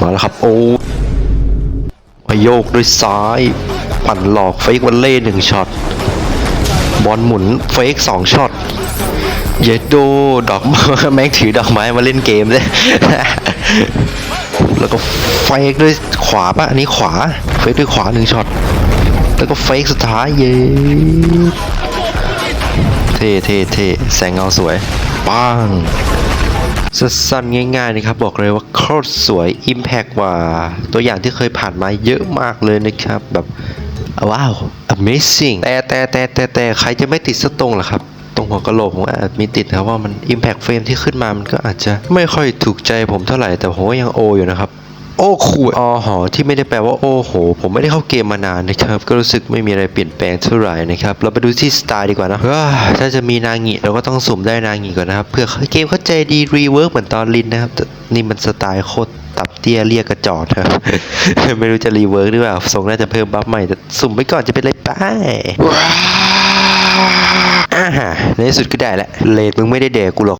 มาแล้วครับโอ้มาโยกด้วยซ้าย ปั่นหลอกเฟกวันเล่หนึ่งช็อต บอลหมุนเฟกสองช็อต เยดโดดอกแม่งถือดอกไม้มาเล่นเกมเลยแล้วก็เฟกด้วยขวาปะอันนี้ขวา เฟกด้วยขวาหนึ่งช็อต แล้วก็เฟกสุดท้ายเย้เท่เท่เท่แสงเงาสวยปัง สั้นๆง่ายๆนะครับบอกเลยว่าโคตรสวย Impact กว่า ตัวอย่างที่เคยผ่านมาเยอะมากเลยนะครับ แบบว้าว amazing แต่แต่แต่แต่แต่ใครจะไม่ติดสตรงล่ะครับ ตรงหัวกะโหลกผมอาจมีติดนะครับว่ามัน Impact Frame ที่ขึ้นมามันก็อาจจะไม่ค่อยถูกใจผมเท่าไหร่แต่ผมก็ยังโออยู่นะครับ โอ้ขูดอ๋อหอที่ไม่ได้แปลว่าโอ้โห ผมไม่ได้เข้าเกมมานานนะครับ ก็รู้สึกไม่มีอะไรเปลี่ยนแปลงเท่าไหร่นะครับ เราไปดูที่สไตล์ดีกว่านะเฮ้ยถ้าจะมีนางิเราก็ต้องสุ่มได้นางิก่อนนะครับเพื่อเกมเข้าใจดีรีเวิร์กเหมือนตอนลินนะครับแต่นี่มันสไตล์โคตรตับเตี้ยเรียกกระจอดครับ ไม่รู้จะรีเวิร์กหรือเปล่าทรงน่าจะเพิ่มบัฟใหม่แต่สุ่มไปก่อนจะเป็นไรไปว้าวอ่าในที่สุดก็ได้แหละเลดมึงไม่ได้แดกกูหรอก